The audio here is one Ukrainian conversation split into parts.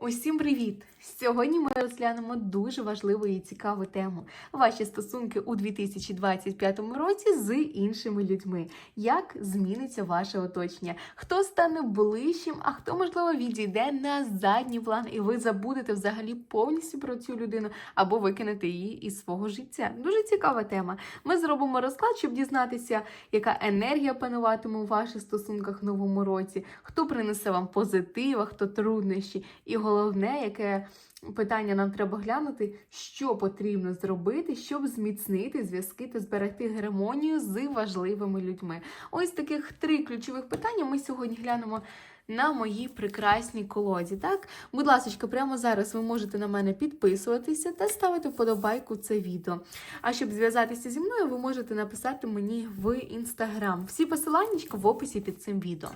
Усім привіт! Сьогодні ми розглянемо дуже важливу і цікаву тему: ваші стосунки у 2025 році з іншими людьми. Як зміниться ваше оточення? Хто стане ближчим, а хто, можливо, відійде на задній план, і ви забудете взагалі повністю про цю людину або викинете її із свого життя? Дуже цікава тема. Ми зробимо розклад, щоб дізнатися, яка енергія пануватиме у ваших стосунках в новому році, хто принесе вам позитив, а хто труднощі. І головне, яке питання нам треба глянути, що потрібно зробити, щоб зміцнити зв'язки та зберегти гармонію з важливими людьми. Ось таких три ключових питання ми сьогодні глянемо. На моїй прекрасній колоді. Так, будь ласка, прямо зараз ви можете на мене підписуватися та ставити вподобайку це відео. А щоб зв'язатися зі мною, ви можете написати мені в інстаграм. Всі посилання в описі під цим відео.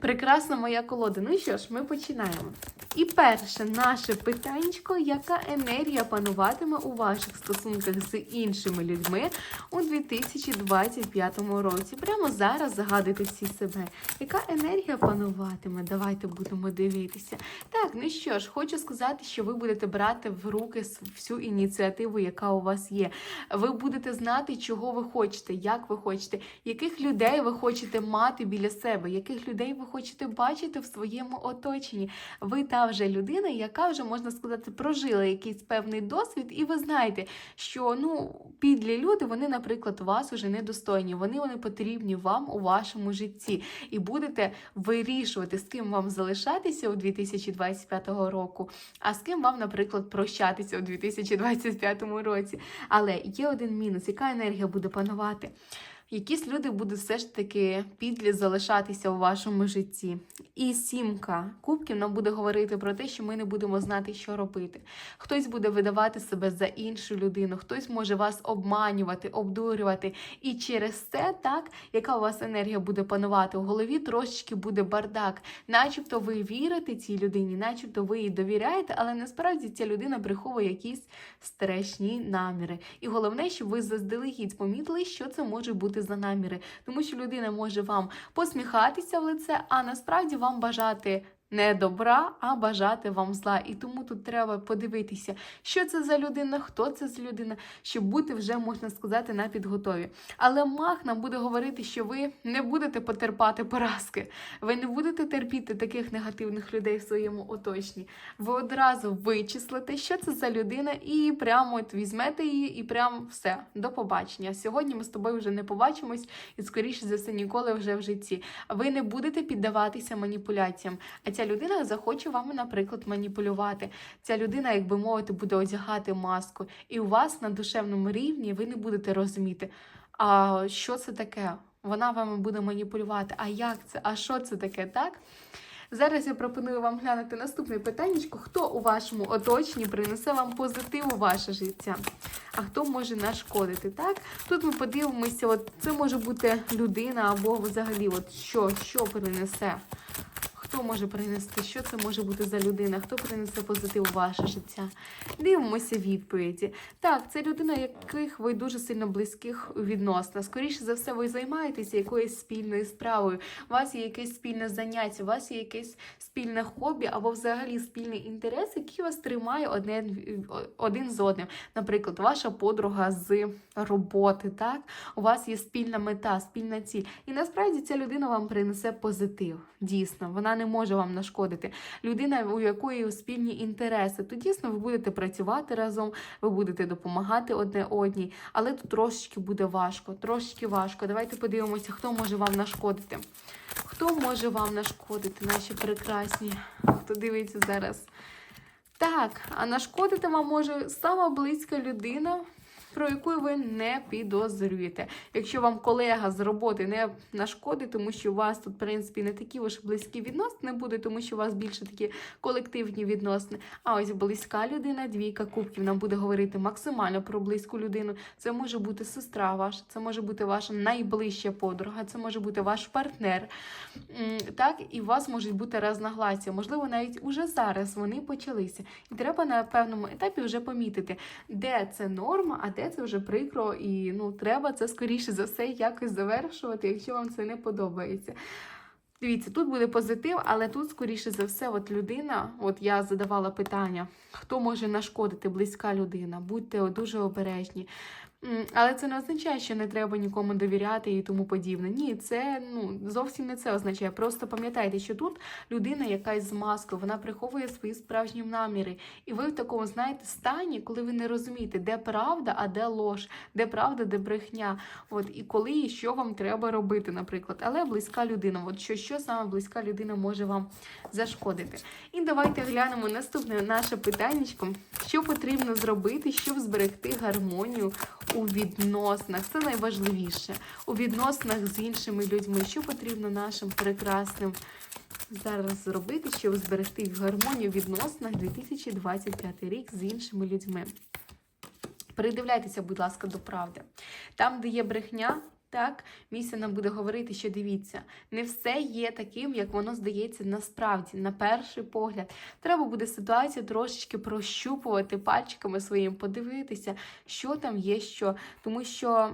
Прекрасна моя колода. Ну що ж, ми починаємо. І перше наше питаннячко, яка енергія пануватиме у ваших стосунках з іншими людьми у 2025 році? Прямо зараз загадуйте всі себе. Яка енергія пануватиме? Давайте будемо дивитися. Так, ну що ж, хочу сказати, що ви будете брати в руки всю ініціативу, яка у вас є. Ви будете знати, чого ви хочете, як ви хочете, яких людей ви хочете мати біля себе, яких людей ви хочете бачити в своєму оточенні. Ви та вже людина, яка вже можна сказати, прожила якийсь певний досвід, і ви знаєте, що ну підлі люди, вони, наприклад, вас уже недостойні. Вони вони потрібні вам у вашому житті, і будете вирішувати, з ким вам залишатися у 2025 року, а з ким вам, наприклад, прощатися у 2025 році. Але є один мінус, яка енергія буде панувати. Якісь люди будуть все ж таки підлі залишатися у вашому житті. І сімка кубків нам буде говорити про те, що ми не будемо знати, що робити. Хтось буде видавати себе за іншу людину, хтось може вас обманювати, обдурювати. І через це, так, яка у вас енергія буде панувати, у голові трошечки буде бардак. Начебто ви вірите цій людині, начебто ви їй довіряєте, але насправді ця людина приховує якісь страшні наміри. І головне, щоб ви заздалегідь помітили, що це може бути за наміри, тому що людина може вам посміхатися в лице, а насправді вам бажати. Не добра, а бажати вам зла. І тому тут треба подивитися, що це за людина, хто це за людина, щоб бути вже, можна сказати, на підготові. Але маг нам буде говорити, що ви не будете потерпати поразки, ви не будете терпіти таких негативних людей в своєму оточенні. Ви одразу вичислите, що це за людина, і прямо от візьмете її, і прямо все, до побачення. Сьогодні ми з тобою вже не побачимось, і скоріше за все ніколи вже в житті. Ви не будете піддаватися маніпуляціям. А ця людина захоче вами, наприклад, маніпулювати. Ця людина, як би мовити, буде одягати маску, і у вас на душевному рівні ви не будете розуміти, а що це таке. Вона вами буде маніпулювати. А як це? А що це таке, так? Зараз я пропоную вам глянути наступне питання: хто у вашому оточенні принесе вам позитив у ваше життя, а хто може нашкодити. Так? Тут ми подивимося, от це може бути людина або взагалі, от що, що принесе. Хто може принести, що це може бути за людина, хто принесе позитив у ваше життя? Дивимося відповіді. Так, це людина, яких ви дуже сильно близьких відносно. Скоріше за все, ви займаєтеся якоюсь спільною справою. У вас є якесь спільне заняття, у вас є якесь спільне хобі або взагалі спільний інтерес, який вас тримає одне, один з одним. Наприклад, ваша подруга з роботи, так? У вас є спільна мета, спільна ціль. І насправді ця людина вам принесе позитив. Дійсно, вона не може вам нашкодити. Людина, у якої спільні інтереси, то дійсно ви будете працювати разом, ви будете допомагати одне одній, але тут трошечки буде важко, трошечки важко. Давайте подивимося, хто може вам нашкодити. Хто може вам нашкодити, наші прекрасні? Хто дивиться зараз? Так, а нашкодити вам може сама близька людина. Про яку ви не підозрюєте. Якщо вам колега з роботи не нашкодить, тому що у вас тут, в принципі, не такі уж близькі відносини буде, тому що у вас більше такі колективні відносини. А ось близька людина, двійка кубків, нам буде говорити максимально про близьку людину. Це може бути сестра ваша, це може бути ваша найближча подруга, це може бути ваш партнер. Так, і у вас можуть бути розногласія. Можливо, навіть уже зараз вони почалися. І треба на певному етапі вже помітити, де це норма, а де це вже прикро, і ну треба це скоріше за все якось завершувати, якщо вам це не подобається. Дивіться, тут буде позитив, але тут, скоріше за все, от людина, от я задавала питання, хто може нашкодити, близька людина, будьте дуже обережні. Але це не означає, що не треба нікому довіряти і тому подібне. Ні, це ну зовсім не це означає. Просто пам'ятайте, що тут людина якась з маскою, вона приховує свої справжні наміри. І ви в такому, знаєте, стані, коли ви не розумієте, де правда, а де лож, де правда, де брехня. От і коли і що вам треба робити, наприклад. Але близька людина, от що, що саме близька людина може вам зашкодити. І давайте глянемо наступне наше питаннячко. Що потрібно зробити, щоб зберегти гармонію у відносинах? Це найважливіше. У відносинах з іншими людьми. Що потрібно нашим прекрасним зараз зробити, щоб зберегти гармонію у відносинах 2025 рік з іншими людьми? Передивляйтеся, будь ласка, до правди. Там, де є брехня, так, місія нам буде говорити, що дивіться, не все є таким, як воно здається насправді, на перший погляд. Треба буде ситуацію трошечки прощупувати пальчиками своїм, подивитися, що там є, що. Тому що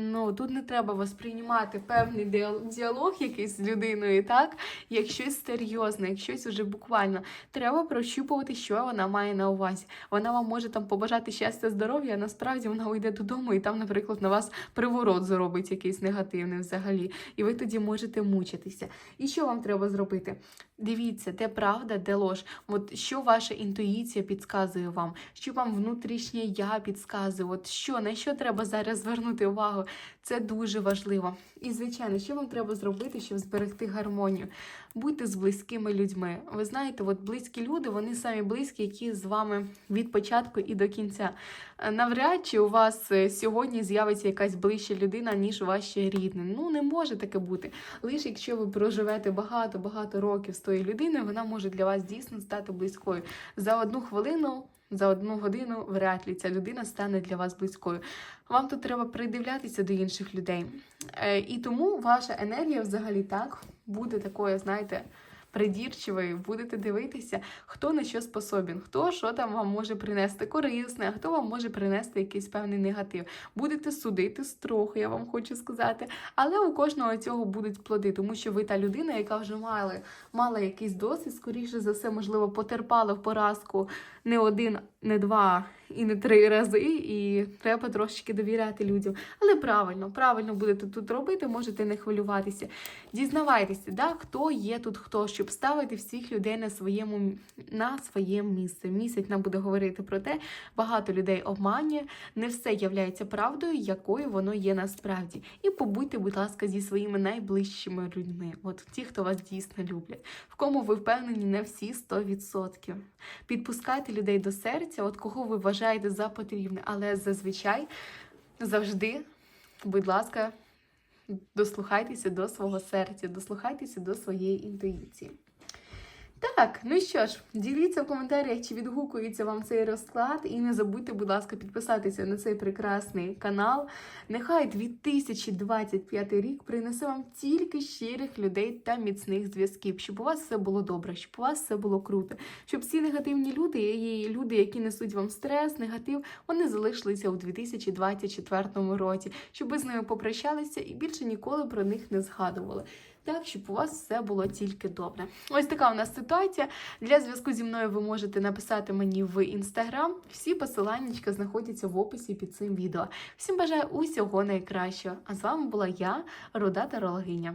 ну, тут не треба восприймати певний діалог якийсь з людиною, так, як щось серйозне, як щось уже буквально. Треба прощупувати, що вона має на увазі. Вона вам може там побажати щастя, здоров'я, а насправді вона уйде додому і там, наприклад, на вас приворот зробить якийсь негативний взагалі. І ви тоді можете мучитися. І що вам треба зробити? Дивіться, де правда, де лож. От що ваша інтуїція підказує вам, що вам внутрішнє я підказує. От що на що треба зараз звернути увагу? Це дуже важливо. І звичайно, що вам треба зробити, щоб зберегти гармонію? Будьте з близькими людьми. Ви знаєте, от близькі люди, вони самі близькі, які з вами від початку і до кінця. Е, Навряд чи у вас е, сьогодні з'явиться якась ближча людина, ніж ваші рідні. Ну не може таке бути. Лише якщо ви проживете багато-багато років з тою людиною, вона може для вас дійсно стати близькою. За одну хвилину, за одну годину вряд ли ця людина стане для вас близькою. Вам тут треба придивлятися до інших людей. Е, І тому ваша енергія взагалі так буде такою, знаєте. Придірчивою, будете дивитися, хто на що способен, хто що там вам може принести корисне, а хто вам може принести якийсь певний негатив. Будете судити строху, я вам хочу сказати. Але у кожного цього будуть плоди, тому що ви та людина, яка вже мала, мала якийсь досвід, скоріше за все, можливо, потерпала в поразку не один, не два і не три рази, і треба трошечки довіряти людям. Але правильно, правильно будете тут робити, можете не хвилюватися. Дізнавайтеся, да, хто є тут хто, щоб ставити всіх людей на своєму на своє місце. Місяць нам буде говорити про те, багато людей обманює, не все являється правдою, якою воно є насправді. І побудьте, будь ласка, зі своїми найближчими людьми. От ті, хто вас дійсно люблять, в кому ви впевнені не всі 100%. Підпускайте людей до серця, от кого ви вважаєте за потрібне, але зазвичай завжди, будь ласка, дослухайтеся до свого серця, дослухайтеся до своєї інтуїції. Так, ну що ж, діліться в коментарях, чи відгукується вам цей розклад, і не забудьте, будь ласка, підписатися на цей прекрасний канал. Нехай 2025 рік принесе вам тільки щирих людей та міцних зв'язків, щоб у вас все було добре, щоб у вас все було круто, щоб всі негативні люди, і люди, які несуть вам стрес, негатив, вони залишилися у 2024 році, щоб ви з ними попрощалися і більше ніколи про них не згадували. Так, щоб у вас все було тільки добре. Ось така у нас ситуація. Для зв'язку зі мною ви можете написати мені в інстаграм. Всі посилання знаходяться в описі під цим відео. Всім бажаю усього найкращого. А з вами була я, Руда Тарологиня.